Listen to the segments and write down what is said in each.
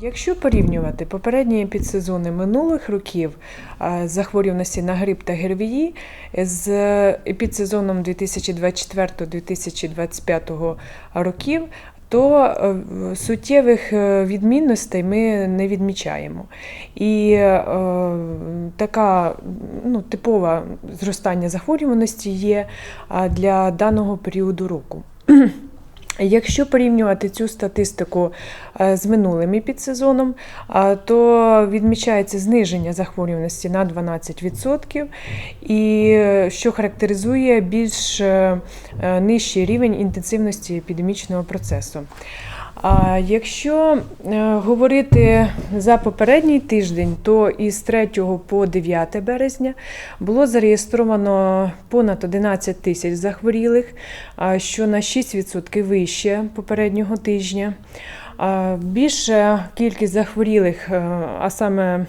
Якщо порівнювати попередні підсезони минулих років е, захворюваності на грип та ГРВІ з підсезоном 2024-2025 років, то е, суттєвих е, відмінностей ми не відмічаємо. І е, така ну, типове зростання захворюваності є для даного періоду року. Якщо порівнювати цю статистику е, з минулим підсезоном, а, то відмічається зниження захворюваності на 12%, і е, що характеризує більш е, е, нижчий рівень інтенсивності епідемічного процесу. А якщо е, говорити за попередній тиждень, то із 3 по 9 березня було зареєстровано понад 11 тисяч захворілих, що на 6% вище попереднього тижня. А, Більша кількість захворілих, е, а саме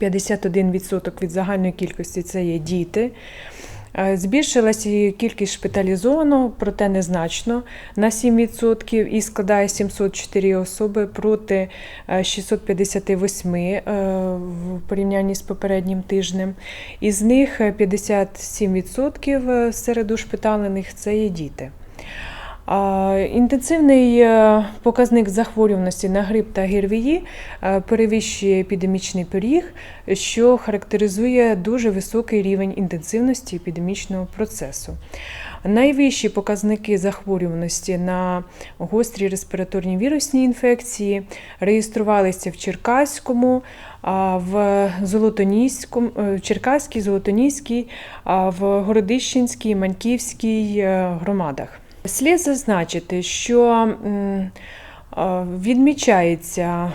51% від загальної кількості це є діти. Е, Збільшилася кількість шпиталізованого, проте незначно на 7% і складає 704 особи проти е, 658 е, в порівнянні з попереднім тижнем. Із них е, 57% серед ушпиталених це є діти. Інтенсивний е, показник захворюваності на грип та ГРВІ е, перевищує епідемічний поріг, що характеризує дуже високий рівень інтенсивності епідемічного процесу. Найвищі показники захворюваності на гострі респіраторні вірусні інфекції реєструвалися в Черкаському, в Золотоніському, е, в Черкаській, Золотоніській, в Городищенській, Маньківській громадах. Слід зазначити, що відмічається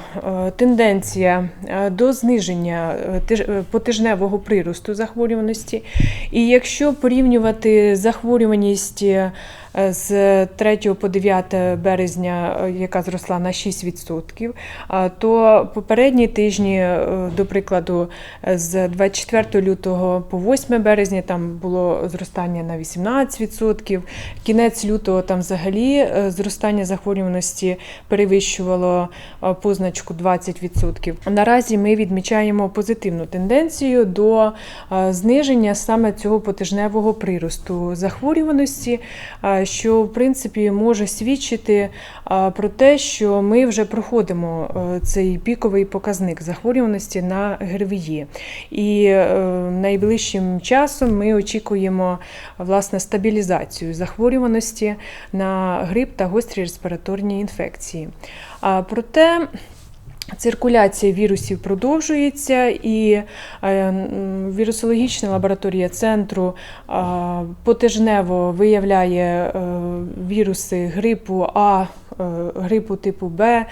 тенденція до зниження е, е, потижневого приросту захворюваності. І якщо порівнювати захворюваність е, з 3 по 9 березня, е, яка зросла на 6%, а, то попередні тижні, е, до прикладу, е, з 24 лютого по 8 березня там було зростання на 18%, кінець лютого там взагалі е, зростання захворюваності перевищувало е, позначку 20%. Наразі ми відмічаємо позитивну тенденцію до е, зниження саме цього потижневого приросту захворюваності, е, що в принципі може свідчити про те, що ми вже проходимо е, цей піковий показник захворюваності на ГРВІ. І е, найближчим часом ми очікуємо власне стабілізацію захворюваності на грип та гострі респіраторні інфекції. Проте Циркуляція вірусів продовжується, і е, вірусологічна лабораторія центру е, потижнево виявляє е, віруси грипу А, грипу типу Б,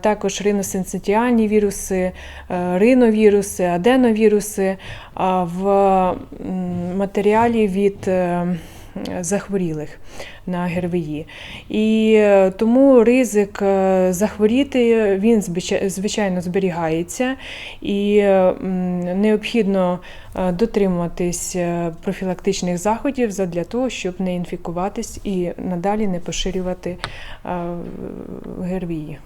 також риносенцитіальні віруси, риновіруси, аденовіруси. В матеріалі від захворілих на ГРВІ. І е, тому ризик е, захворіти він звичайно зберігається, і е, необхідно е, дотримуватись е, профілактичних заходів для того, щоб не інфікуватись і надалі не поширювати е, ГРВІ.